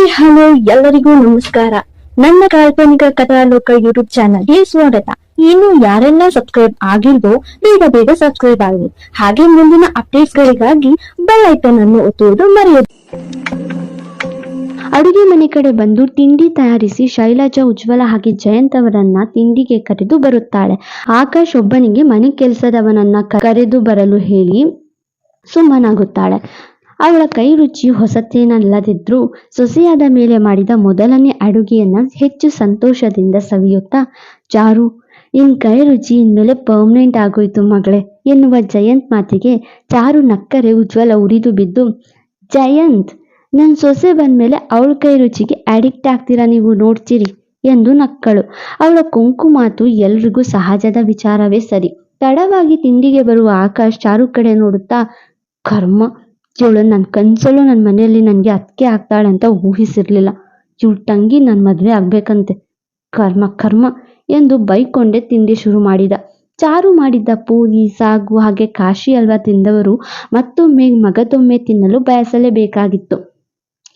Hi, hello, ಎಲ್ಲರಿಗೂ ನಮಸ್ಕಾರ. ನನ್ನ ಕಾಲ್ಪನಿಕ ಕಥಾಲೋಕ ಯೂಟ್ಯೂಬ್ ಚಾನಲ್ಗೆ ಸ್ವಾಗತ. ಇನ್ನು ಯಾರೆಲ್ಲ ಸಬ್ಸ್ಕ್ರೈಬ್ ಆಗಿಲ್ವೋ, ಬೇಗ ಬೇಗ ಸಬ್ಸ್ಕ್ರೈಬ್ ಆಗಿ ಹಾಗೆ ಮುಂದಿನ ಅಪ್ಡೇಟ್ಸ್ ಗಳಿಗಾಗಿ ಬೆಲ್ ಐಕನ್ ಅನ್ನು ಒತ್ತುವುದು ಮರೆಯದು. ಅಡುಗೆ ಮನೆ ಕಡೆ ಬಂದು ತಿಂಡಿ ತಯಾರಿಸಿ ಶೈಲಜಾ, ಉಜ್ವಲ ಹಾಗೆ ಜಯಂತ್ ಅವರನ್ನ ತಿಂಡಿಗೆ ಕರೆದು ಬರುತ್ತಾಳೆ. ಆಕಾಶ್ ಒಬ್ಬನಿಗೆ ಮನೆ ಕೆಲಸದವನನ್ನ ಕರೆದು ಬರಲು ಹೇಳಿ ಸುಮ್ಮನಾಗುತ್ತಾಳೆ. ಅವಳ ಕೈ ರುಚಿ ಹೊಸತೇನಲ್ಲದಿದ್ರೂ ಸೊಸೆಯಾದ ಮೇಲೆ ಮಾಡಿದ ಮೊದಲನೇ ಅಡುಗೆಯನ್ನ ಹೆಚ್ಚು ಸಂತೋಷದಿಂದ ಸವಿಯುತ್ತಾ ಚಾರು ಇನ್ ಕೈ ರುಚಿ ಇನ್ಮೇಲೆ ಪರ್ಮನೆಂಟ್ ಆಗೋಯ್ತು ಮಗಳೇ ಎನ್ನುವ ಜಯಂತ್ ಮಾತಿಗೆ ಚಾರು ನಕ್ಕರೆ ಉಜ್ವಲ ಉರಿದು ಬಿದ್ದು, ಜಯಂತ್ ನನ್ನ ಸೊಸೆ ಬಂದ್ಮೇಲೆ ಅವಳ ಕೈ ರುಚಿಗೆ ಅಡಿಕ್ಟ್ ಆಗ್ತೀರಾ ನೀವು ನೋಡ್ತೀರಿ ಎಂದು ನಕ್ಕಳು. ಅವಳ ಕೊಂಕು ಮಾತು ಎಲ್ರಿಗೂ ಸಹಜದ ವಿಚಾರವೇ ಸರಿ. ತಡವಾಗಿ ತಿಂಡಿಗೆ ಬರುವ ಆಕಾಶ್ ಚಾರು ಕಡೆ ನೋಡುತ್ತಾ, ಕರ್ಮ ಇವಳು ನನ್ನ ಕನಸಲ್ಲೂ ನನ್ನ ಮನೆಯಲ್ಲಿ ನನಗೆ ಅತ್ತಿಗೆ ಆಗ್ತಾಳೆ ಅಂತ ಊಹಿಸಿರಲಿಲ್ಲ. ಇವಳು ತಂಗಿ ನನ್ನ ಮದುವೆ ಆಗ್ಬೇಕಂತೆ. ಕರ್ಮ ಕರ್ಮ ಎಂದು ಬೈಕೊಂಡೇ ತಿಂಡಿ ಶುರು ಮಾಡಿದ. ಚಾರು ಮಾಡಿದ್ದ ಪೂರಿ, ಸಾಗು ಹಾಗೆ ಕಾಶಿ ಅಲ್ವಾ ತಿಂದವರು ಮತ್ತೊಮ್ಮೆ ಮಗದೊಮ್ಮೆ ತಿನ್ನಲು ಬಯಸಲೇಬೇಕಾಗಿತ್ತು.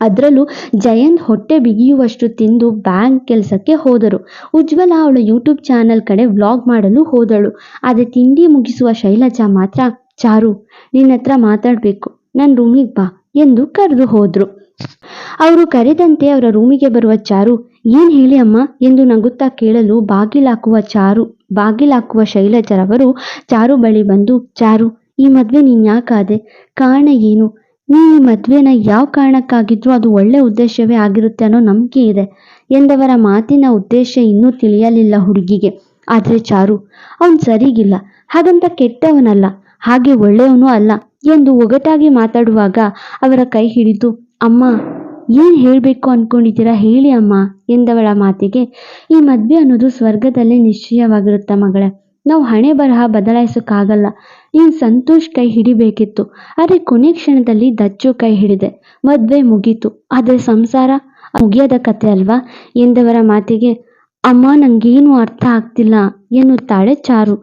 ಅದರಲ್ಲೂ ಜಯಂತ್ ಹೊಟ್ಟೆ ಬಿಗಿಯುವಷ್ಟು ತಿಂದು ಬ್ಯಾಂಕ್ ಕೆಲಸಕ್ಕೆ ಹೋದರು. ಉಜ್ವಲ ಅವಳ ಯೂಟ್ಯೂಬ್ ಚಾನೆಲ್ ಕಡೆ ವ್ಲಾಗ್ ಮಾಡಲು ಹೋದಳು. ಆದರೆ ತಿಂಡಿ ಮುಗಿಸುವ ಶೈಲಜಾ ಮಾತ್ರ, ಚಾರು ನಿನ್ನ ಹತ್ರ ಮಾತಾಡಬೇಕು. ನನ್ನ ರೂಮಿಗೆ ಬಾ ಎಂದು ಕರೆದು ಹೋದ್ರು. ಅವರು ಕರೆದಂತೆ ಅವರ ರೂಮಿಗೆ ಬರುವ ಚಾರು, ಏನ್ ಹೇಳಿ ಅಮ್ಮ? ಎಂದು ನಗುತ್ತಾ ಕೇಳಲು ಬಾಗಿಲಾಕುವ ಚಾರು, ಬಾಗಿಲಾಕುವ ಶೈಲಜರವರು ಚಾರು ಬಳಿ ಬಂದು, ಚಾರು, ಈ ಮದ್ವೆ ನೀನ್ ಯಾಕಾದೆ ಕಾರಣ ಏನು? ನೀ ಈ ಮದ್ವೆನ ಯಾವ ಕಾರಣಕ್ಕಾಗಿದ್ರೂ ಅದು ಒಳ್ಳೆ ಉದ್ದೇಶವೇ ಆಗಿರುತ್ತೆ ಅನ್ನೋ ನಂಬಿಕೆ ಇದೆ ಎಂದವರ ಮಾತಿನ ಉದ್ದೇಶ ಇನ್ನೂ ತಿಳಿಯಲಿಲ್ಲ ಹುಡುಗಿಗೆ. ಆದ್ರೆ ಚಾರು, ಅವನ್ ಸರಿಗಿಲ್ಲ, ಹಾಗಂತ ಕೆಟ್ಟವನಲ್ಲ, ಹಾಗೆ ಒಳ್ಳೆಯವನು ಅಲ್ಲ ಎಂದು ಒಗಟಾಗಿ ಮಾತಾಡುವಾಗ ಅವರ ಕೈ ಹಿಡಿದು, ಅಮ್ಮ, ಏನು ಹೇಳಬೇಕು ಅಂದ್ಕೊಂಡಿದ್ದೀರಾ ಹೇಳಿ ಅಮ್ಮ, ಎಂದವಳ ಮಾತಿಗೆ, ಈ ಮದ್ವೆ ಅನ್ನೋದು ಸ್ವರ್ಗದಲ್ಲೇ ನಿಶ್ಚಯವಾಗಿರುತ್ತ ಮಗಳೇ. ನಾವು ಹಣೆ ಬರಹ ಬದಲಾಯಿಸೋಕ್ಕಾಗಲ್ಲ. ನೀನು ಸಂತೋಷ್ ಕೈ ಹಿಡಿಬೇಕಿತ್ತು. ಆದರೆ ಕೊನೆ ಕ್ಷಣದಲ್ಲಿ ದಚ್ಚು ಕೈ ಹಿಡಿದೆ. ಮದ್ವೆ ಮುಗೀತು. ಆದರೆ ಸಂಸಾರ ಮುಗಿಯದ ಕತೆ ಅಲ್ವಾ? ಎಂದವರ ಮಾತಿಗೆ ಅಮ್ಮ, ನಂಗೇನು ಅರ್ಥ ಆಗ್ತಿಲ್ಲ ಎನ್ನುತ್ತಾಳೆ ಚಾರು.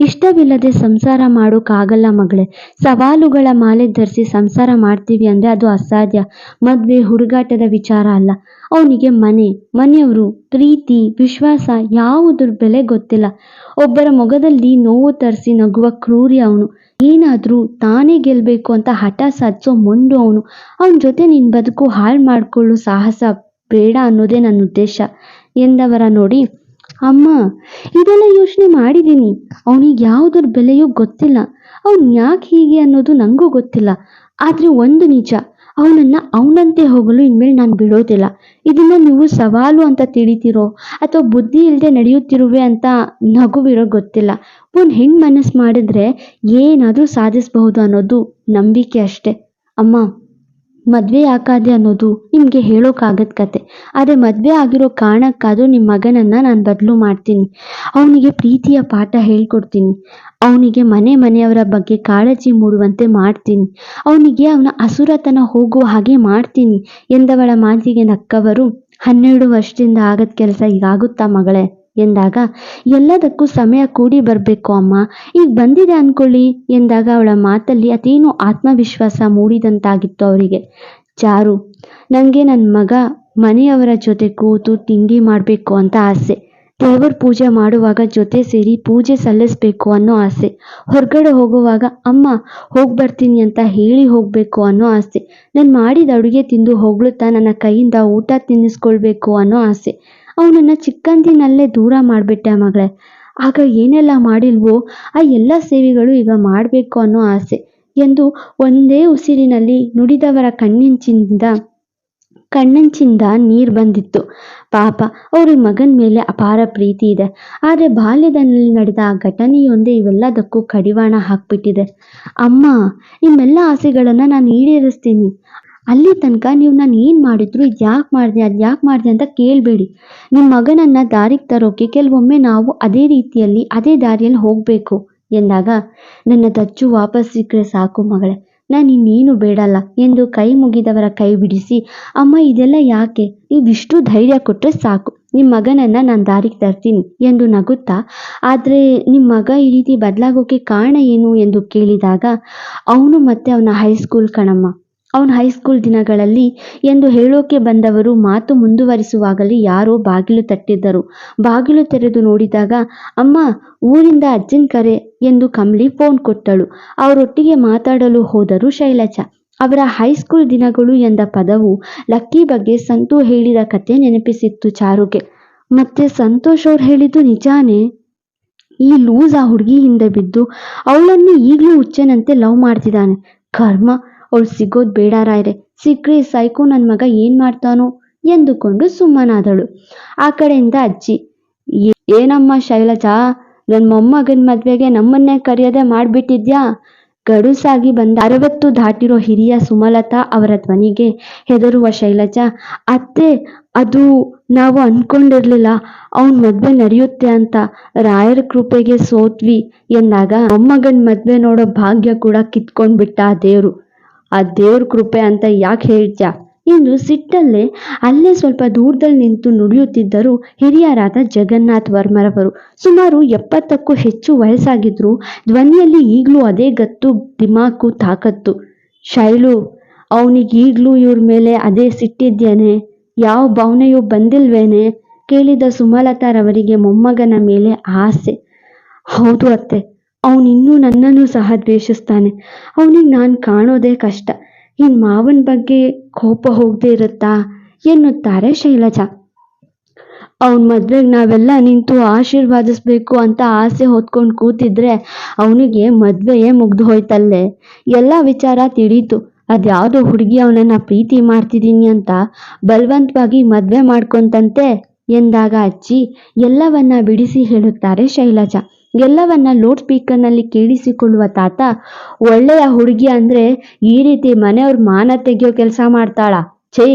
ಇಷ್ಟವಿಲ್ಲದೆ ಸಂಸಾರ ಮಾಡೋಕ್ಕಾಗಲ್ಲ ಮಗಳೇ. ಸವಾಲುಗಳ ಮಾಲೆ ಧರಿಸಿ ಸಂಸಾರ ಮಾಡ್ತೀವಿ ಅಂದರೆ ಅದು ಅಸಾಧ್ಯ. ಮದುವೆ, ಹುಡುಗಾಟದ ವಿಚಾರ ಅಲ್ಲ. ಅವನಿಗೆ ಮನೆ, ಮನೆಯವರು, ಪ್ರೀತಿ, ವಿಶ್ವಾಸ ಯಾವುದ್ರ ಬೆಲೆ ಗೊತ್ತಿಲ್ಲ. ಒಬ್ಬರ ಮೊಗದಲ್ಲಿ ನೋವು ತರಿಸಿ ನಗುವ ಕ್ರೂರಿ ಅವನು. ಏನಾದರೂ ತಾನೇ ಗೆಲ್ಲಬೇಕು ಅಂತ ಹಠ ಸಾಧಿಸೋ ಮೊಂಡು ಅವನು. ಅವನ ಜೊತೆ ನಿನ್ನ ಬದುಕು ಹಾಳು ಮಾಡಿಕೊಳ್ಳೋ ಸಾಹಸ ಬೇಡ ಅನ್ನೋದೇ ನನ್ನ ಉದ್ದೇಶ. ಎಂದವರ ನೋಡಿ, ಅಮ್ಮ, ಇದೆಲ್ಲ ಯೋಚನೆ ಮಾಡಿದ್ದೀನಿ ಅವನಿಗೆ ಯಾವುದರ ಬೆಲೆಯೂ ಗೊತ್ತಿಲ್ಲ. ಅವನು ಯಾಕೆ ಹೀಗೆ ಅನ್ನೋದು ನನಗೂ ಗೊತ್ತಿಲ್ಲ. ಆದರೆ ಒಂದು ನಿಜ, ಅವನನ್ನ ಅವನಂತೆ ಹೋಗಲು ಇನ್ಮೇಲೆ ನಾನು ಬಿಡೋದಿಲ್ಲ. ಇದನ್ನ ನೀವು ಸವಾಲು ಅಂತ ತಿಳಿತೀರೋ ಅಥವಾ ಬುದ್ಧಿ ಇಲ್ಲದೆ ನಡೆಯುತ್ತಿರುವೆ ಅಂತ ನಗುವಿರೋ ಗೊತ್ತಿಲ್ಲ. ಒಂದು ಹೆಣ್ಣು ಮನಸ್ಸು ಮಾಡಿದ್ರೆ ಏನಾದರೂ ಸಾಧಿಸಬಹುದು ಅನ್ನೋದು ನಂಬಿಕೆ ಅಷ್ಟೆ. ಅಮ್ಮ ಮದುವೆ ಯಾಕಾದೆ ಅನ್ನೋದು ನಿಮಗೆ ಹೇಳೋಕ್ಕಾಗದ ಕತೆ. ಆದರೆ ಮದುವೆ ಆಗಿರೋ ಕಾರಣಕ್ಕಾದರೂ ನಿಮ್ಮ ಮಗನನ್ನು ನಾನು ಬದಲು ಮಾಡ್ತೀನಿ. ಅವನಿಗೆ ಪ್ರೀತಿಯ ಪಾಠ ಹೇಳ್ಕೊಡ್ತೀನಿ. ಅವನಿಗೆ ಮನೆ ಮನೆಯವರ ಬಗ್ಗೆ ಕಾಳಜಿ ಮೂಡುವಂತೆ ಮಾಡ್ತೀನಿ. ಅವನಿಗೆ ಅವನ ಅಸುರತನ ಹೋಗುವ ಹಾಗೆ ಮಾಡ್ತೀನಿ ಎಂದವಳ ಮಾತಿಗೆ ನಕ್ಕವರು ಹನ್ನೆರಡು ವರ್ಷದಿಂದ ಆಗದ ಕೆಲಸ ಈಗಾಗುತ್ತಾ ಮಗಳೇ? ಎಂದಾಗ, ಎಲ್ಲದಕ್ಕೂ ಸಮಯ ಕೂಡಿ ಬರಬೇಕು ಅಮ್ಮ. ಈಗ ಬಂದಿದೆ ಅನ್ಕೊಳ್ಳಿ ಎಂದಾಗ ಅವಳ ಮಾತಲ್ಲಿ ಅದೇನೋ ಆತ್ಮವಿಶ್ವಾಸ ಮೂಡಿದಂತಾಗಿತ್ತು ಅವರಿಗೆ. ಚಾರು ನನಗೆ ನನ್ನ ಮಗ ಮನೆಯವರ ಜೊತೆ ಕೂತು ತಿಂಡಿ ಮಾಡಬೇಕು ಅಂತ ಆಸೆ. ದೇವರ ಪೂಜೆ ಮಾಡುವಾಗ ಜೊತೆ ಸೇರಿ ಪೂಜೆ ಸಲ್ಲಿಸಬೇಕು ಅನ್ನೋ ಆಸೆ. ಹೊರಗಡೆ ಹೋಗುವಾಗ, ಅಮ್ಮ, ಹೋಗಿ ಬರ್ತೀನಿ ಅಂತ ಹೇಳಿ ಹೋಗಬೇಕು ಅನ್ನೋ ಆಸೆ. ನಾನು ಮಾಡಿದ ಅಡುಗೆ ತಿಂದು ಹೊಗಳುತ್ತಾ ನನ್ನ ಕೈಯಿಂದ ಊಟ ತಿನ್ನಿಸ್ಕೊಳ್ಬೇಕು ಅನ್ನೋ ಆಸೆ. ಅವನನ್ನು ಚಿಕ್ಕಂದಿನಲ್ಲೇ ದೂರ ಮಾಡಿಬಿಟ್ಟೆ ಮಗಳೇ. ಆಗ ಏನೆಲ್ಲ ಮಾಡಿಲ್ವೋ, ಆ ಎಲ್ಲ ಸೇವೆಗಳು ಈಗ ಮಾಡಬೇಕು ಅನ್ನೋ ಆಸೆ ಎಂದು ಒಂದೇ ಉಸಿರಿನಲ್ಲಿ ನುಡಿದವರ ಕಣ್ಣಿಂಚಿಂದ, ಕಣ್ಣಂಚಿಂದ ನೀರು ಬಂದಿತ್ತು. ಪಾಪ, ಅವ್ರ ಮಗನ ಮೇಲೆ ಅಪಾರ ಪ್ರೀತಿ ಇದೆ. ಆದರೆ ಬಾಲ್ಯದಲ್ಲಿ ನಡೆದ ಆ ಘಟನೆಯೊಂದೇ ಇವೆಲ್ಲದಕ್ಕೂ ಕಡಿವಾಣ ಹಾಕ್ಬಿಟ್ಟಿದೆ. ಅಮ್ಮ, ನಿಮ್ಮೆಲ್ಲ ಆಸೆಗಳನ್ನು ನಾನು ಈಡೇರಿಸ್ತೀನಿ. ಅಲ್ಲಿ ತನಕ ನೀವು ನಾನು ಏನು ಮಾಡಿದ್ರು, ಇದು ಯಾಕೆ ಮಾಡಿದೆ, ಅದು ಯಾಕೆ ಮಾಡಿದೆ ಅಂತ ಕೇಳಬೇಡಿ. ನಿಮ್ಮ ಮಗನನ್ನು ದಾರಿಗೆ ತರೋಕೆ ಕೆಲವೊಮ್ಮೆ ನಾವು ಅದೇ ರೀತಿಯಲ್ಲಿ, ಅದೇ ದಾರಿಯಲ್ಲಿ ಹೋಗಬೇಕು ಎಂದಾಗ, ನನ್ನ ದಚ್ಚು ವಾಪಸ್ ಸಿಕ್ಕರೆ ಸಾಕು ಮಗಳೇ, ನಾನು ಇನ್ನೇನು ಬೇಡಲ್ಲ ಎಂದು ಕೈ ಮುಗಿದವರ ಕೈ ಬಿಡಿಸಿ, ಅಮ್ಮ ಇದೆಲ್ಲ ಯಾಕೆ, ನೀವಿಷ್ಟು ಧೈರ್ಯ ಕೊಟ್ಟರೆ ಸಾಕು ನಿಮ್ಮ ಮಗನನ್ನು ನಾನು ದಾರಿಗೆ ತರ್ತೀನಿ ಎಂದು ನಗುತ್ತಾ, ಆದರೆ ನಿಮ್ಮ ಮಗ ಈ ರೀತಿ ಬದಲಾಗೋಕೆ ಕಾರಣ ಏನು ಎಂದು ಕೇಳಿದಾಗ, ಅವನು ಮತ್ತೆ ಅವನ ಹೈಸ್ಕೂಲ್ ಕಣಮ್ಮ ಅವನ ಹೈಸ್ಕೂಲ್ ದಿನಗಳಲ್ಲಿ ಎಂದು ಹೇಳೋಕೆ ಬಂದವರು ಮಾತು ಮುಂದುವರಿಸುವಾಗಲೇ ಯಾರೋ ಬಾಗಿಲು ತಟ್ಟಿದ್ದರು. ಬಾಗಿಲು ತೆರೆದು ನೋಡಿದಾಗ, ಅಮ್ಮ, ಊರಿಂದ ಅಜ್ಜನ್ ಕರೆ ಎಂದು ಕಮಲಿ ಫೋನ್ ಕೊಟ್ಟಳು. ಅವರೊಟ್ಟಿಗೆ ಮಾತಾಡಲು ಹೋದರು ಶೈಲಜ. ಅವರ ಹೈಸ್ಕೂಲ್ ದಿನಗಳು ಎಂದ ಪದವು ಲಕ್ಕಿ ಬಗ್ಗೆ ಸಂತು ಹೇಳಿದ ಕತೆ ನೆನಪಿಸಿತ್ತು ಚಾರುಗೆ. ಮತ್ತೆ ಸಂತೋಷ್ ಅವ್ರು ಹೇಳಿದ್ದು ನಿಜಾನೇ? ಈ ಲೂಸ್ ಆ ಹುಡುಗಿ ಹಿಂದೆ ಬಿದ್ದು ಅವಳನ್ನು ಈಗಲೂ ಹುಚ್ಚನಂತೆ ಲವ್ ಮಾಡ್ತಿದ್ದಾನೆ. ಕರ್ಮ ಅವಳು ಸಿಗೋದು ಬೇಡ ರಾಯ್ರೆ, ಸಿಕ್ಕ್ರಿ ಸೈಕೋ ನನ್ನ ಮಗ ಏನ್ ಮಾಡ್ತಾನೋ ಎಂದುಕೊಂಡು ಸುಮ್ಮನಾದಳು. ಆ ಕಡೆಯಿಂದ ಅಜ್ಜಿ ಏನಮ್ಮ ಶೈಲಜಾ ನನ್ನ ಮೊಮ್ಮಗನ ಮದ್ವೆಗೆ ನಮ್ಮನ್ನೇ ಕರೆಯದೆ ಮಾಡ್ಬಿಟ್ಟಿದ್ಯಾ? ಗಡುಸಾಗಿ ಬಂದ ಅರವತ್ತು ದಾಟಿರೋ ಹಿರಿಯ ಸುಮಲತಾ ಅವರ ಧ್ವನಿಗೆ ಹೆದರುವ ಶೈಲಜಾ, ಅತ್ತೆ, ಅದು ನಾವು ಅನ್ಕೊಂಡಿರ್ಲಿಲ್ಲ, ಅವನ್ ಮದ್ವೆ ನಡೆಯುತ್ತೆ ಅಂತ ರಾಯರ ಕೃಪೆಗೆ ಸೋತ್ವಿ ಎಂದಾಗ ಮೊಮ್ಮಗನ್ ಮದ್ವೆ ನೋಡೋ ಭಾಗ್ಯ ಕೂಡ ಕಿತ್ಕೊಂಡ್ಬಿಟ್ಟ ಆ ದೇವ್ರು. ಆ ದೇವ್ರ ಕೃಪೆ ಅಂತ ಯಾಕೆ ಹೇಳ್ತ್ಯಾ? ಎಂದು ಸಿಟ್ಟಲ್ಲೇ, ಅಲ್ಲೇ ಸ್ವಲ್ಪ ದೂರದಲ್ಲಿ ನಿಂತು ನುಡಿಯುತ್ತಿದ್ದರು ಹಿರಿಯರಾದ ಜಗನ್ನಾಥ್ ವರ್ಮರವರು ಸುಮಾರು ಎಪ್ಪತ್ತಕ್ಕೂ ಹೆಚ್ಚು ವಯಸ್ಸಾಗಿದ್ರು ಧ್ವನಿಯಲ್ಲಿ ಈಗಲೂ ಅದೇ ಗತ್ತು, ದಿಮಾಕು, ತಾಕತ್ತು. ಶೈಲು ಅವನಿಗೆ ಈಗಲೂ ಇವ್ರ ಮೇಲೆ ಅದೇ ಸಿಟ್ಟಿದ್ದೇನೆ ಯಾವ ಭಾವನೆಯೂ ಬಂದಿಲ್ವೇನೆ? ಕೇಳಿದ ಸುಮಲತಾರವರಿಗೆ ಮೊಮ್ಮಗನ ಮೇಲೆ ಆಸೆ. ಹೌದು ಅತ್ತೆ ಅವನಿನ್ನೂ ನನ್ನನ್ನು ಸಹ ದ್ವೇಷಿಸ್ತಾನೆ. ಅವನಿಗೆ ನಾನು ಕಾಣೋದೇ ಕಷ್ಟ. ಇನ್ ಮಾವನ ಬಗ್ಗೆ ಕೋಪ ಹೋಗದೆ ಇರುತ್ತಾ? ಎನ್ನುತ್ತಾರೆ ಶೈಲಜಾ. ಅವನ ಮದ್ವೆಗೆ ನಾವೆಲ್ಲ ನಿಂತು ಆಶೀರ್ವಾದಿಸ್ಬೇಕು ಅಂತ ಆಸೆ ಹೊತ್ಕೊಂಡು ಕೂತಿದ್ರೆ ಅವನಿಗೆ ಮದ್ವೆಯೇ ಮುಗ್ದು ಹೋಯ್ತಲ್ಲೇ? ಎಲ್ಲ ವಿಚಾರ ತಿಳೀತು. ಅದ್ಯಾವುದೋ ಹುಡುಗಿ ಅವನನ್ನ ಪ್ರೀತಿ ಮಾಡ್ತಿದ್ದೀನಿ ಅಂತ ಬಲವಂತವಾಗಿ ಮದ್ವೆ ಮಾಡ್ಕೊಂತಂತೆ ಎಂದಾಗ ಅಜ್ಜಿ ಎಲ್ಲವನ್ನ ಬಿಡಿಸಿ ಹೇಳುತ್ತಾರೆ ಶೈಲಜಾ. ಎಲ್ಲವನ್ನ ಲೌಡ್ ಸ್ಪೀಕರ್ನಲ್ಲಿ ಕೇಳಿಸಿಕೊಳ್ಳುವ ತಾತ, ಒಳ್ಳೆಯ ಹುಡುಗಿ ಅಂದ್ರೆ ಈ ರೀತಿ ಮನೆಯವ್ರ ಮಾನ ತೆಗೆಯೋ ಕೆಲಸ ಮಾಡ್ತಾಳ, ಛೇ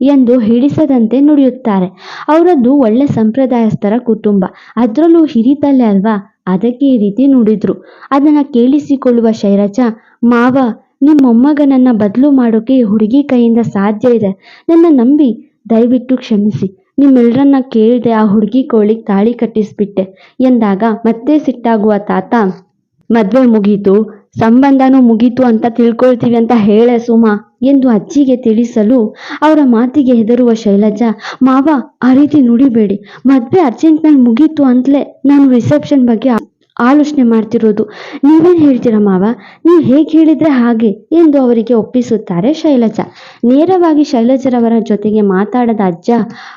ಎಂದು ಹಿಡಿಸದಂತೆ ನುಡಿಯುತ್ತಾರೆ. ಅವರದ್ದು ಒಳ್ಳೆ ಸಂಪ್ರದಾಯಸ್ಥರ ಕುಟುಂಬ. ಅದರಲ್ಲೂ ಹಿರಿತಲೆ ಅಲ್ವಾ? ಅದಕ್ಕೆ ಈ ರೀತಿ ನುಡಿದ್ರು. ಅದನ್ನ ಕೇಳಿಸಿಕೊಳ್ಳುವ ಶೈರಜ ಮಾವ, ನಿಮ್ಮ ಮೊಮ್ಮಗನನ್ನ ಬದಲು ಮಾಡೋಕೆ ಹುಡುಗಿ ಕೈಯಿಂದ ಸಾಧ್ಯ ಇದೆ. ನನ್ನ ನಂಬಿ ದಯವಿಟ್ಟು ಕ್ಷಮಿಸಿ. ನಿಮ್ಮೆಲ್ಲರನ್ನ ಕೇಳಿದೆ ಆ ಹುಡುಗಿ ಕೋಳಿಗೆ ತಾಳಿ ಕಟ್ಟಿಸ್ಬಿಟ್ಟೆ ಎಂದಾಗ ಮತ್ತೆ ಸಿಟ್ಟಾಗುವ ತಾತ, ಮದ್ವೆ ಮುಗೀತು, ಸಂಬಂಧನೂ ಮುಗೀತು ಅಂತ ತಿಳ್ಕೊಳ್ತೀವಿ ಅಂತ ಹೇಳೆ ಸುಮಾ ಎಂದು ಅಜ್ಜಿಗೆ ತಿಳಿಸಲು ಅವರ ಮಾತಿಗೆ ಹೆದರುವ ಶೈಲಜಾ, ಮಾವ ಆ ರೀತಿ ನುಡಿಬೇಡಿ, ಮದ್ವೆ ಅರ್ಜೆಂಟ್ನಲ್ಲಿ ಮುಗೀತು ಅಂತಲೇ ನಾನು ರಿಸೆಪ್ಷನ್ ಬಗ್ಗೆ ಆಲೋಚನೆ ಮಾಡ್ತಿರೋದು. ನೀವೇನು ಹೇಳ್ತೀರಾ ಮಾವ? ನೀವು ಹೇಗೆ ಹೇಳಿದ್ರೆ ಹಾಗೆ ಎಂದು ಅವರಿಗೆ ಒಪ್ಪಿಸುತ್ತಾರೆ ಶೈಲಜಾ. ನೇರವಾಗಿ ಶೈಲಜರವರ ಜೊತೆಗೆ ಮಾತಾಡದ ಅಜ್ಜ,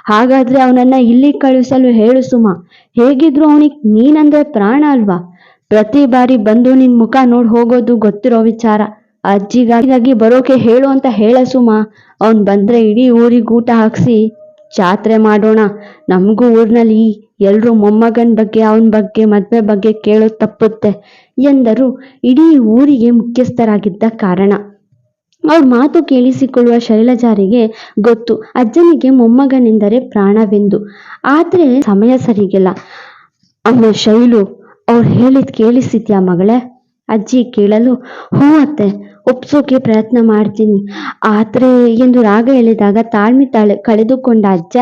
ಹಾಗಾದ್ರೆ ಅವನನ್ನ ಇಲ್ಲಿ ಕಳುಹಿಸಲು ಹೇಳು ಸುಮಾ. ಹೇಗಿದ್ರು ಅವನಿಗೆ ನೀನಂದ್ರೆ ಪ್ರಾಣ ಅಲ್ವಾ? ಪ್ರತಿ ಬಾರಿ ಬಂದು ನಿನ್ ಮುಖ ನೋಡ್ ಹೋಗೋದು ಗೊತ್ತಿರೋ ವಿಚಾರ. ಅಜ್ಜಿಗಾಗಿ ಬರೋಕೆ ಹೇಳು ಅಂತ ಹೇಳ ಸುಮ. ಅವನ್ ಬಂದ್ರೆ ಇಡೀ ಊರಿಗೆ ಊಟ ಹಾಕ್ಸಿ ಜಾತ್ರೆ ಮಾಡೋಣ. ನಮಗೂ ಊರಿನಲ್ಲಿ ಎಲ್ಲರೂ ಮೊಮ್ಮಗನ ಬಗ್ಗೆ, ಅವನ ಬಗ್ಗೆ, ಮದುವೆ ಬಗ್ಗೆ ಕೇಳೋದು ತಪ್ಪುತ್ತೆ ಎಂದರು. ಇಡೀ ಊರಿಗೆ ಮುಖ್ಯಸ್ಥರಾಗಿದ್ದ ಕಾರಣ. ಅವ್ರ ಮಾತು ಕೇಳಿಸಿಕೊಳ್ಳುವ ಶೈಲಜಾರಿಗೆ ಗೊತ್ತು. ಅಜ್ಜನಿಗೆ ಮೊಮ್ಮಗನೆಂದರೆ ಪ್ರಾಣವೆಂದು. ಆದರೆ ಸಮಯ ಸರಿಗಿಲ್ಲ. ಅಮ್ಮ ಶೈಲು, ಅವ್ರು ಹೇಳಿದ್ ಕೇಳಿಸಿದ್ಯಾ ಮಗಳೇ? ಅಜ್ಜಿ ಕೇಳಲು, ಹ್ಞೂ ಅತ್ತೆ. ಒಪ್ಸೋಕೆ ಪ್ರಯತ್ನ ಮಾಡ್ತೀನಿ. ಆದ್ರೆ ಎಂದು ರಾಗ ಹೇಳಿದಾಗ ತಾಳ್ಮೆ ತಾಳೆ ಕಳೆದುಕೊಂಡ ಅಜ್ಜ,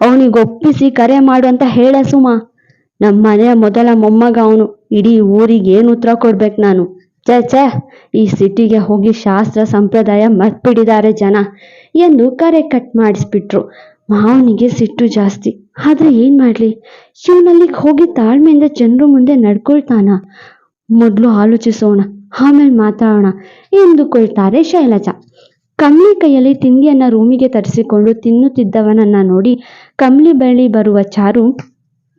ಅವನಿಗೆ ಒಪ್ಪಿಸಿ ಕರೆ ಮಾಡು ಅಂತ ಹೇಳ ಸುಮ. ನಮ್ಮ ಮನೆಯ ಮೊದಲ ಮೊಮ್ಮಗ ಅವನು. ಇಡೀ ಊರಿಗೆ ಏನು ಉತ್ತರ ಕೊಡ್ಬೇಕು ನಾನು? ಛೇ ಛೇ, ಈ ಸಿಟಿಗೆ ಹೋಗಿ ಶಾಸ್ತ್ರ ಸಂಪ್ರದಾಯ ಮರ್ಪಿಡಿದಾರೆ ಜನ ಎಂದು ಕರೆ ಕಟ್ ಮಾಡಿಸ್ಬಿಟ್ರು. ಮಾವನಿಗೆ ಸಿಟ್ಟು ಜಾಸ್ತಿ. ಆದ್ರೆ ಏನ್ ಮಾಡ್ಲಿ? ಶಿವನಲ್ಲಿ ಹೋಗಿ ತಾಳ್ಮೆಯಿಂದ ಜನರು ಮುಂದೆ ನಡ್ಕೊಳ್ತಾನ. ಮೊದಲು ಆಲೋಚಿಸೋಣ. ಆಮೇಲೆ ಮಾತಾಡೋಣ ಎಂದುಕೊಳ್ತಾರೆ ಶೈಲಜಾ. ಕಮ್ಲಿ ಕೈಯಲ್ಲಿ ತಿಂಡಿಯನ್ನ ರೂಮಿಗೆ ತರಿಸಿಕೊಂಡು ತಿನ್ನುತ್ತಿದ್ದವನನ್ನ ನೋಡಿ ಕಮ್ಲಿ ಬಳಿ ಬರುವ ಚಾರು,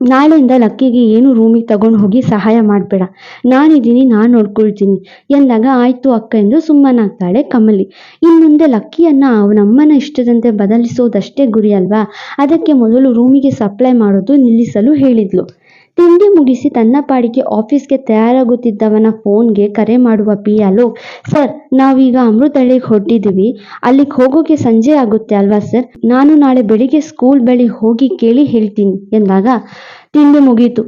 ನಾಳೆಯಿಂದ ಲಕ್ಕಿಗೆ ಏನು ರೂಮಿಗೆ ತಗೊಂಡು ಹೋಗಿ ಸಹಾಯ ಮಾಡಬೇಡ. ನಾನಿದ್ದೀನಿ, ನಾನು ನೋಡ್ಕೊಳ್ತೀನಿ ಎಂದಾಗ ಆಯ್ತು ಅಕ್ಕ ಎಂದು ಸುಮ್ಮನಾಗ್ತಾಳೆ ಕಮಲಿ. ಇನ್ಮುಂದೆ ಲಕ್ಕಿಯನ್ನ ಅವನಮ್ಮನ ಇಷ್ಟದಂತೆ ಬದಲಿಸೋದಷ್ಟೇ ಗುರಿ ಅಲ್ವಾ? ಅದಕ್ಕೆ ಮೊದಲು ರೂಮಿಗೆ ಸಪ್ಲೈ ಮಾಡೋದು ನಿಲ್ಲಿಸಲು ಹೇಳಿದ್ಲು. ತಿಂಡಿ ಮುಗಿಸಿ ತನ್ನ ಪಾಡಿಗೆ ಆಫೀಸ್ಗೆ ತಯಾರಾಗುತ್ತಿದ್ದವನ ಫೋನ್ಗೆ ಕರೆ ಮಾಡುವ ಪಿಯಾಲು ಸರ್, ನಾವೀಗ ಅಮೃತಹಳ್ಳಿಗೆ ಹೊರಟಿದ್ದೀವಿ ಅಲ್ಲಿಗೆ ಹೋಗೋಕೆ ಸಂಜೆ ಆಗುತ್ತೆ ಅಲ್ವಾ ಸರ್? ನಾನು ನಾಳೆ ಬೆಳಿಗ್ಗೆ ಸ್ಕೂಲ್ ಬಳಿ ಹೋಗಿ ಕೇಳಿ ಹೇಳ್ತೀನಿ. ಎಂದಾಗ, ತಿಂಡಿ ಮುಗೀತು,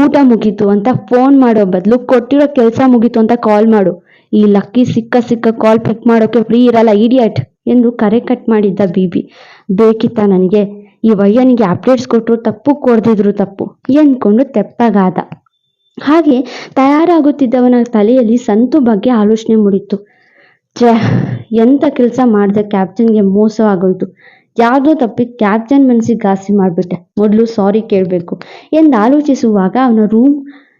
ಊಟ ಮುಗೀತು ಅಂತ ಫೋನ್ ಮಾಡೋ ಬದಲು ಕೊಟ್ಟಿರೋ ಕೆಲಸ ಮುಗೀತು ಅಂತ ಕಾಲ್ ಮಾಡು. ಈ ಲಕ್ಕಿ ಸಿಕ್ಕ ಸಿಕ್ಕ ಕಾಲ್ ಪಿಕ್ ಮಾಡೋಕೆ ಫ್ರೀ ಇರಲ್ಲ ಇಡಿಯಟ್ ಎಂದು ಕರೆ ಕಟ್ ಮಾಡಿದ್ದ ಬಿಬಿ ಬೇಕಿತ್ತ ನನಗೆ? ಈ ವಯ್ಯನಿಗೆ ಅಪ್ಡೇಟ್ಸ್ ಕೊಟ್ಟರು ತಪ್ಪು, ಕೊಡ್ದಿದ್ರು ತಪ್ಪು ಎಂದ್ಕೊಂಡು ತೆಪ್ಪಗಾದ. ಹಾಗೆ ತಯಾರಾಗುತ್ತಿದ್ದವನ ತಲೆಯಲ್ಲಿ ಸಂತು ಬಗ್ಗೆ ಆಲೋಚನೆ ಮೂಡಿತ್ತು. ಛೇ ಎಂಥ ಕೆಲಸ ಮಾಡಿದೆ ಕ್ಯಾಪ್ಟನ್ಗೆ ಮೋಸ ಆಗೋಯ್ತು. ಯಾವುದೋ ತಪ್ಪಿ ಕ್ಯಾಪ್ಟನ್ ಮನಸ್ಸಿಗೆ ಗಾಸಿ ಮಾಡಿಬಿಟ್ಟೆ. ಮೊದಲು ಸಾರಿ ಕೇಳಬೇಕು ಎಂದು ಆಲೋಚಿಸುವಾಗ ಅವನ ರೂಮ್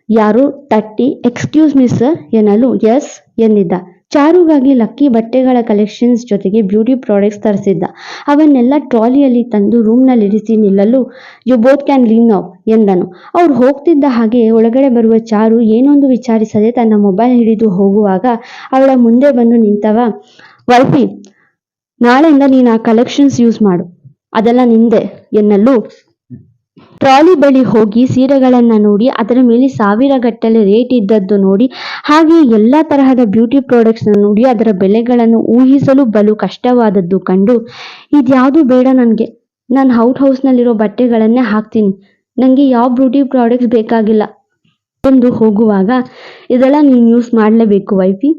ಯಾರೋ? ತಟ್ಟಿ. ಎಕ್ಸ್ಕ್ಯೂಸ್ ಮಿ ಸರ್ ಎನ್ನಲು. ಎಸ್ ಎಂದಿದ್ದ ಚಾರುಗಾಗಿ ಲಕ್ಕಿ ಬಟ್ಟೆಗಳ ಕಲೆಕ್ಷನ್ಸ್ ಜೊತೆಗೆ ಬ್ಯೂಟಿ ಪ್ರಾಡಕ್ಟ್ಸ್ ತರಿಸಿದ್ದ. ಅವನ್ನೆಲ್ಲ ಟ್ರಾಲಿಯಲ್ಲಿ ತಂದು ರೂಮ್ನಲ್ಲಿರಿಸಿ ನಿಲ್ಲಲು you both can leave now ಎಂದನು. ಅವ್ರು ಹೋಗ್ತಿದ್ದ ಹಾಗೆ ಒಳಗಡೆ ಬರುವ ಚಾರು ಏನೊಂದು ವಿಚಾರಿಸದೆ ತನ್ನ ಮೊಬೈಲ್ ಹಿಡಿದು ಹೋಗುವಾಗ ಅವಳ ಮುಂದೆ ಬಂದು ನಿಂತವ ವೈಫಿ ನಾಳೆಯಿಂದ ನೀನು ಆ ಕಲೆಕ್ಷನ್ಸ್ ಯೂಸ್ ಮಾಡು. ಅದೆಲ್ಲ ನಿಂದೆ, ಎನ್ನಲು. ಟ್ರಾಲಿ ಬಳಿ ಹೋಗಿ ಸೀರೆಗಳನ್ನು ನೋಡಿ, ಅದರ ಮೇಲೆ ಸಾವಿರ ಗಟ್ಟಲೆ ರೇಟ್ ಇದ್ದದ್ದು ನೋಡಿ ಹಾಗೆ ಎಲ್ಲ ತರಹದ ಬ್ಯೂಟಿ ಪ್ರಾಡಕ್ಟ್ಸ್ ನೋಡಿ, ಅದರ ಬೆಲೆಗಳನ್ನು ಊಹಿಸಲು ಬಲು ಕಷ್ಟವಾದದ್ದು ಕಂಡು, ಇದ್ಯಾವುದು ಬೇಡ ನನಗೆ. ನಾನು ಔಟ್ ಹೌಸ್ನಲ್ಲಿರೋ ಬಟ್ಟೆಗಳನ್ನೇ ಹಾಕ್ತೀನಿ. ನನಗೆ ಯಾವ ಬ್ಯೂಟಿ ಪ್ರಾಡಕ್ಟ್ಸ್ ಬೇಕಾಗಿಲ್ಲ. ಎಂದು ಹೋಗುವಾಗ, ಇದೆಲ್ಲ ನೀನು ಯೂಸ್ ಮಾಡಲೇಬೇಕು ವೈಫಿ.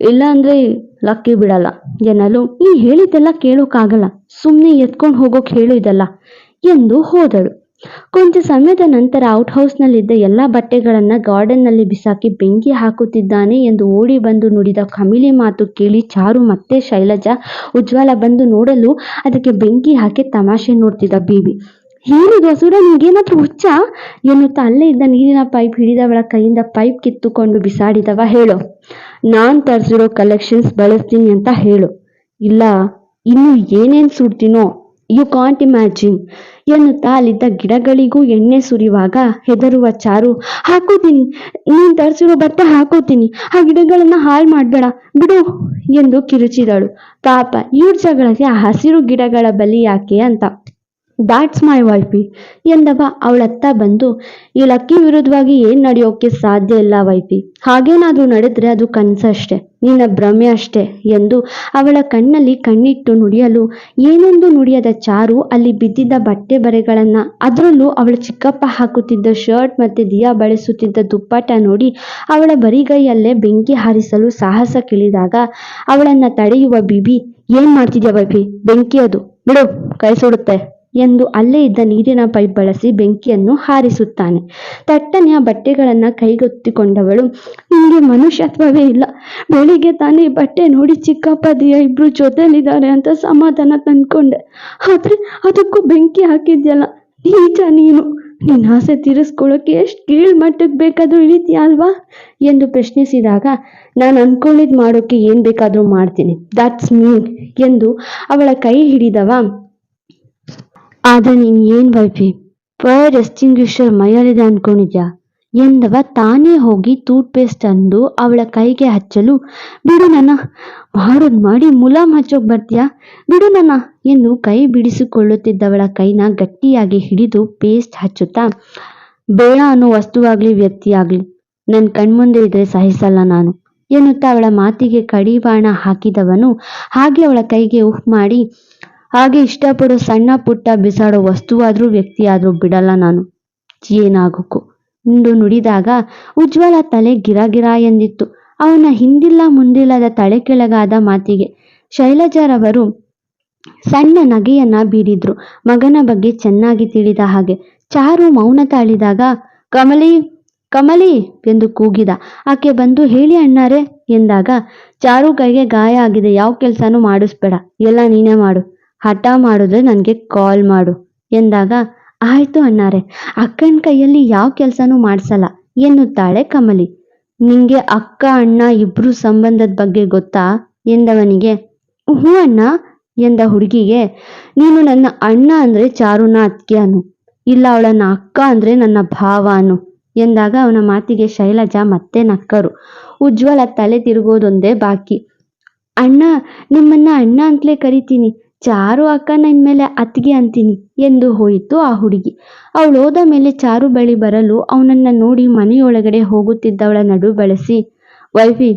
ಇಲ್ಲ ಅಂದರೆ ಲಕ್ಕಿ ಬಿಡಲ್ಲ. ಎನ್ನಲು ನೀ ಹೇಳಿದ್ದೆಲ್ಲ ಕೇಳೋಕ್ಕಾಗಲ್ಲ ಸುಮ್ಮನೆ ಎತ್ಕೊಂಡು ಹೋಗೋಕೆ ಹೇಳು ಇದೆಲ್ಲ ಎಂದು ಹೋದಳು. ಕೊಂಚ ಸಮಯದ ನಂತರ ಔಟ್ ಹೌಸ್ನಲ್ಲಿದ್ದ ಎಲ್ಲ ಬಟ್ಟೆಗಳನ್ನು ಗಾರ್ಡನ್ನಲ್ಲಿ ಬಿಸಾಕಿ ಬೆಂಕಿ ಹಾಕುತ್ತಿದ್ದಾನೆ ಎಂದು ಓಡಿ ಬಂದು ನುಡಿದ ಕಮಿಲಿ ಮಾತು ಕೇಳಿ ಚಾರು ಮತ್ತೆ ಶೈಲಜಾ ಉಜ್ವಲ ಬಂದು ನೋಡಲು ಅದಕ್ಕೆ ಬೆಂಕಿ ಹಾಕಿ ತಮಾಷೆ ನೋಡ್ತಿದ್ದ ಬೀಬಿ. ಏನಿದು ಹಸುರ, ನಿಂಗೇನಾದ್ರೂ ಹುಚ್ಚ? ಎನ್ನುತ್ತಾ ಅಲ್ಲೇ ಇದ್ದ ನೀರಿನ ಪೈಪ್ ಹಿಡಿದವಳ ಕೈಯಿಂದ ಪೈಪ್ ಕಿತ್ತುಕೊಂಡು ಬಿಸಾಡಿದವ ಹೇಳು. ನಾನ್ ತರಿಸಿರೋ ಕಲೆಕ್ಷನ್ಸ್ ಬಳಸ್ತೀನಿ ಅಂತ ಹೇಳು. ಇಲ್ಲ, ಇನ್ನು ಏನೇನ್ ಸುಡ್ತೀನೋ ಯು ಕಾಂಟ್ ಇಮ್ಯಾಜಿನ್ ಎನ್ನುತ್ತಾ ಅಲ್ಲಿದ್ದ ಗಿಡಗಳಿಗೂ ಎಣ್ಣೆ ಸುರಿಯುವಾಗ ಹೆದರುವ ಚಾರು, ಹಾಕೋತೀನಿ. ನೀನ್ ತರಿಸಿರೋ ಭತ್ತ ಹಾಕೋತೀನಿ. ಆ ಗಿಡಗಳನ್ನ ಹಾಳು ಮಾಡ್ಬೇಡ. ಬಿಡು, ಎಂದು ಕಿರುಚಿದಳು. ಪಾಪ ಇವ್ರ ಜಗಳಕ್ಕೆ ಆ ಹಸಿರು ಗಿಡಗಳ ಬಲಿ ಯಾಕೆ ಅಂತ. That's my wifey ಎಂದವ. ಅವಳತ್ತ ಬಂದು, ಈ ಲಕ್ಕಿ ವಿರುದ್ಧವಾಗಿ ಏನ್ ನಡೆಯೋಕೆ ಸಾಧ್ಯ ಇಲ್ಲ ವೈಫಿ ಹಾಗೇನಾದ್ರೂ ನಡೆದ್ರೆ ಅದು ಕನ್ಸಷ್ಟೇ ನಿನ್ನ ಭ್ರಮೆ ಅಷ್ಟೆ ಎಂದು ಅವಳ ಕಣ್ಣಲ್ಲಿ ಕಣ್ಣಿಟ್ಟು ನುಡಿಯಲು, ಏನೊಂದು ನುಡಿಯದ ಚಾರು ಅಲ್ಲಿ ಬಿದ್ದಿದ್ದ ಬಟ್ಟೆ ಬರೆಗಳನ್ನ, ಅದರಲ್ಲೂ ಅವಳ ಚಿಕ್ಕಪ್ಪ ಹಾಕುತ್ತಿದ್ದ ಶರ್ಟ್ ಮತ್ತೆ ದಿಯಾ ಬಳಸುತ್ತಿದ್ದ ದುಪ್ಪಟ ನೋಡಿ ಅವಳ ಬರಿಗೈಯಲ್ಲೇ ಬೆಂಕಿ ಹಾರಿಸಲು ಸಾಹಸ ಕಿಳಿದಾಗ, ಅವಳನ್ನ ತಡೆಯುವ ಬಿಬಿ, ಏನ್ ಮಾಡ್ತಿದ್ಯಾ ವೈಫಿ ಬೆಂಕಿ ಅದು. ಬಿಡು, ಕೈ ಸುಡುತ್ತೆ. ಎಂದು ಅಲ್ಲೇ ಇದ್ದ ನೀರಿನ ಪೈಪ್ ಬಳಸಿ ಬೆಂಕಿಯನ್ನು ಹಾರಿಸುತ್ತಾನೆ. ತಟ್ಟನೆಯ ಆ ಬಟ್ಟೆಗಳನ್ನ ಕೈಗೊತ್ತಿಕೊಂಡವಳು ನಿಮಗೆ ಮನುಷ್ಯತ್ವವೇ ಇಲ್ಲ. ಬೆಳಿಗ್ಗೆ ತಾನೇ ಬಟ್ಟೆ ನೋಡಿ ಚಿಕ್ಕಪ್ಪ ದಿಯ ಇಬ್ರು ಜೊತೆಲಿದ್ದಾರೆ ಅಂತ ಸಮಾಧಾನ ತಂದ್ಕೊಂಡೆ. ಆದ್ರೆ ಅದಕ್ಕೂ ಬೆಂಕಿ ಹಾಕಿದ್ಯಲ್ಲ ನೀಚ ನೀನು? ನಿನ್ನ ಆಸೆ ತೀರಿಸ್ಕೊಳ್ಳೋಕೆ ಎಷ್ಟು ಕೀಳ್ ಮಟ್ಟಕ್ಕೆ ಬೇಕಾದ್ರೂ ಇಳಿತೀಯ ಅಲ್ವಾ? ಎಂದು ಪ್ರಶ್ನಿಸಿದಾಗ, ನಾನು ಅನ್ಕೊಂಡಿದ್ ಮಾಡೋಕೆ ಏನು ಬೇಕಾದರೂ ಮಾಡ್ತೀನಿ. ದಟ್ಸ್ ಮೀನ್ ಎಂದು ಅವಳ ಕೈ ಹಿಡಿದವ ಆದ್ರೆ ನೀನ್ ಏನ್ ವೈಫಿ ಫೈರ್ ಎಸ್ಟಿಂಗ್ವಿಷರ್ ಮೈಯಲ್ಲಿದೆ ಅನ್ಕೊಂಡಿದ್ಯಾ? ಎಂದವ ತಾನೇ ಹೋಗಿ ಟೂತ್ ಪೇಸ್ಟ್ ಅಂದು ಅವಳ ಕೈಗೆ ಹಚ್ಚಲು, ಬಿಡು ನನ್ನ, ಮಾಡೋದ್ ಮಾಡಿ ಮುಲಾಮ್ ಹಚ್ಚೋಕ್ ಬರ್ತೀಯಾ? ಬಿಡು ನನ್ನ, ಎಂದು ಕೈ ಬಿಡಿಸಿಕೊಳ್ಳುತ್ತಿದ್ದವಳ ಕೈನ ಗಟ್ಟಿಯಾಗಿ ಹಿಡಿದು ಪೇಸ್ಟ್ ಹಚ್ಚುತ್ತಾ, ಬೇಡ ಅನ್ನೋ ವಸ್ತುವಾಗ್ಲಿ, ವ್ಯಕ್ತಿಯಾಗ್ಲಿ ನನ್ನ ಕಣ್ಮುಂದೆ ಇದ್ರೆ ಸಹಿಸಲ್ಲ ನಾನು, ಎನ್ನುತ್ತಾ ಅವಳ ಮಾತಿಗೆ ಕಡಿವಾಣ ಹಾಕಿದವನು. ಹಾಗೆ ಅವಳ ಕೈಗೆ ಉಫ್ ಮಾಡಿ ಹಾಗೆ ಇಷ್ಟಪಡೋ ಸಣ್ಣ ಪುಟ್ಟ ಬಿಸಾಡೋ ವಸ್ತುವಾದ್ರೂ ವ್ಯಕ್ತಿಯಾದ್ರೂ ಬಿಡಲ್ಲ ನಾನು. ಏನಾಗಕ್ಕು ಇಂದು ನುಡಿದಾಗ ಉಜ್ವಲ ತಲೆ ಗಿರಗಿರ ಎಂದಿತ್ತು. ಅವನ ಹಿಂದಿಲ್ಲ ಮುಂದಿಲ್ಲದ ತಲೆ ಕೆಳಗಾದ ಮಾತಿಗೆ ಶೈಲಜಾರವರು ಸಣ್ಣ ನಗೆಯನ್ನ ಬೀರಿದ್ರು. ಮಗನ ಬಗ್ಗೆ ಚೆನ್ನಾಗಿ ತಿಳಿದ ಹಾಗೆ ಚಾರು ಮೌನ ತಾಳಿದಾಗ, ಕಮಲಿ ಕಮಲಿ ಎಂದು ಕೂಗಿದ. ಆಕೆ ಬಂದು, ಹೇಳಿ ಅಣ್ಣಾರೆ ಎಂದಾಗ, ಚಾರು ಕೈಗೆ ಗಾಯ ಆಗಿದೆ. ಯಾವ ಕೆಲಸನೂ ಮಾಡಿಸ್ಬೇಡ. ಎಲ್ಲ ನೀನೇ ಮಾಡು. ಹಠ ಮಾಡಿದ್ರೆ ನನಗೆ ಕಾಲ್ ಮಾಡು. ಎಂದಾಗ, ಆಯ್ತು ಅಣ್ಣಾರೆ, ಅಕ್ಕನ ಕೈಯಲ್ಲಿ ಯಾವ ಕೆಲಸನೂ ಮಾಡಿಸಲ್ಲ. ಎನ್ನುತ್ತಾಳೆ ಕಮಲಿ. ನಿಂಗೆ ಅಕ್ಕ, ಅಣ್ಣ ಇಬ್ರು ಸಂಬಂಧದ ಬಗ್ಗೆ ಗೊತ್ತಾ? ಎಂದವನಿಗೆ, ಹ್ಞೂ ಅಣ್ಣ, ಎಂದ ಹುಡುಗಿಗೆ, ನೀನು ನನ್ನ ಅಣ್ಣ ಅಂದ್ರೆ ಚಾರುನ ಅತ್ತಿಗೆ ಅನು ಇಲ್ಲ ಅವಳನ್ನ ಅಕ್ಕ ಅಂದ್ರೆ ನನ್ನ ಭಾವ ಅನು ಎಂದಾಗ ಅವನ ಮಾತಿಗೆ ಶೈಲಜಾ ಮತ್ತೆ ನಕ್ಕರು. ಉಜ್ವಲ ತಲೆ ತಿರುಗೋದೊಂದೇ ಬಾಕಿ. ಅಣ್ಣ, ನಿಮ್ಮನ್ನ ಅಣ್ಣ ಅಂತಲೇ ಕರಿತೀನಿ. ಚಾರು ಅಕ್ಕ ನನ್ನ ಇನ್ಮೇಲೆ ಅತ್ತಿಗೆ ಅಂತೀನಿ ಎಂದು ಹೋಯಿತು ಆ ಹುಡುಗಿ. ಅವಳು ಹೋದ ಮೇಲೆ ಚಾರು ಬಳಿ ಬರಲು ಅವನನ್ನ ನೋಡಿ ಮನೆಯೊಳಗಡೆ ಹೋಗುತ್ತಿದ್ದವಳ ನಡು ಬಳಸಿ, ವೈಫಿ,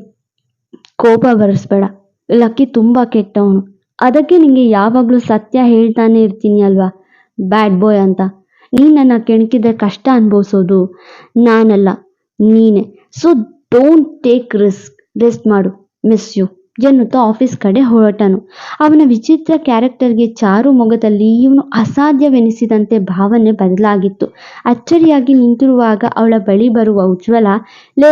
ಕೋಪ ಬರೆಸ್ಬೇಡ. ಲಕ್ಕಿ ತುಂಬಾ ಕೆಟ್ಟವನು. ಅದಕ್ಕೆ ನಿಂಗೆ ಯಾವಾಗಲೂ ಸತ್ಯ ಹೇಳ್ತಾನೆ ಇರ್ತೀನಿ ಅಲ್ವಾ? ಬ್ಯಾಡ್ ಬಾಯ್ ಅಂತ. ನೀ ನನ್ನ ಕೆಣಕಿದ್ರೆ ಕಷ್ಟ ಅನುಭವಿಸೋದು ನಾನಲ್ಲ, ನೀನೆ. So don't take risk rest ಮಾಡು. ಮಿಸ್ ಯು ಎನ್ನುತ್ತಾ ಆಫೀಸ್ ಕಡೆ ಹೊರಟನು. ಅವನ ವಿಚಿತ್ರ ಕ್ಯಾರೆಕ್ಟರ್ಗೆ ಚಾರು ಮೊಗದಲ್ಲಿ ಇವನು ಅಸಾಧ್ಯವೆನಿಸಿದಂತೆ ಭಾವನೆ ಬದಲಾಗಿತ್ತು. ಅಚ್ಚರಿಯಾಗಿ ನಿಂತಿರುವಾಗ ಅವಳ ಬಳಿ ಬರುವ ಉಜ್ವಲ, ಲೇ,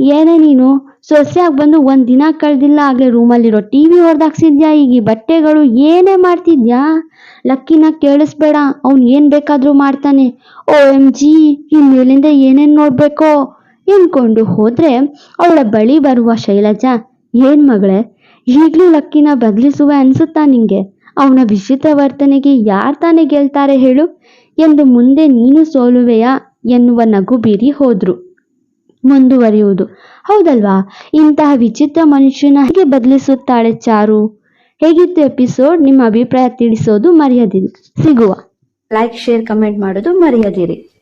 ಏನೇ ನೀನು? ಸೊಸೆಯಾಗಿ ಬಂದು ಒಂದ್ ದಿನ ಕಳೆದಿಲ್ಲ ಆಗ್ಲೇ ರೂಮಲ್ಲಿರೋ ಟಿವಿ ಹೊಡೆದಾಕ್ಸಿದ್ಯಾ ಈಗ ಬಟ್ಟೆಗಳು ಏನೇ ಮಾಡ್ತಿದ್ಯಾ? ಲಕ್ಕಿನ ಕೇಳಿಸ್ಬೇಡ, ಅವ್ನ್ ಏನ್ ಬೇಕಾದ್ರೂ ಮಾಡ್ತಾನೆ. ಓ ಎಂ ಜಿ, ಇನ್ ಮೇಲಿಂದ ಏನೇನ್ ನೋಡ್ಬೇಕೋ? ಎನ್ಕೊಂಡು ಹೋದ್ರೆ ಅವಳ ಬಳಿ ಬರುವ ಶೈಲಜಾ ಏನ್ ಮಗಳೇ, ಈಗ್ಲೂ ಲಕ್ಕಿನ ಬದಲಿಸುವೆ ಅನ್ಸುತ್ತಾ ನಿಂಗೆ? ಅವನ ವಿಚಿತ್ರ ವರ್ತನೆಗೆ ಯಾರ್ ತಾನೇ ಗೆಲ್ತಾರೆ ಹೇಳು? ಎಂದು ಮುಂದೆ ನೀನು ಸೋಲುವೆಯಾ ಎನ್ನುವ ನಗು ಬೀರಿ ಹೋದ್ರು. ಮುಂದುವರಿಯುವುದು. ಹೌದಲ್ವಾ? ಇಂತಹ ವಿಚಿತ್ರ ಮನುಷ್ಯನ ಹೇಗೆ ಬದಲಿಸುತ್ತಾಳೆ ಚಾರು? ಹೇಗಿತ್ತು ಎಪಿಸೋಡ್? ನಿಮ್ಮ ಅಭಿಪ್ರಾಯ ತಿಳಿಸೋದು ಮರೆಯದಿರಿ. ಸಿಗುವ. ಲೈಕ್ ಶೇರ್ ಕಮೆಂಟ್ ಮಾಡೋದು ಮರೆಯದಿರಿ.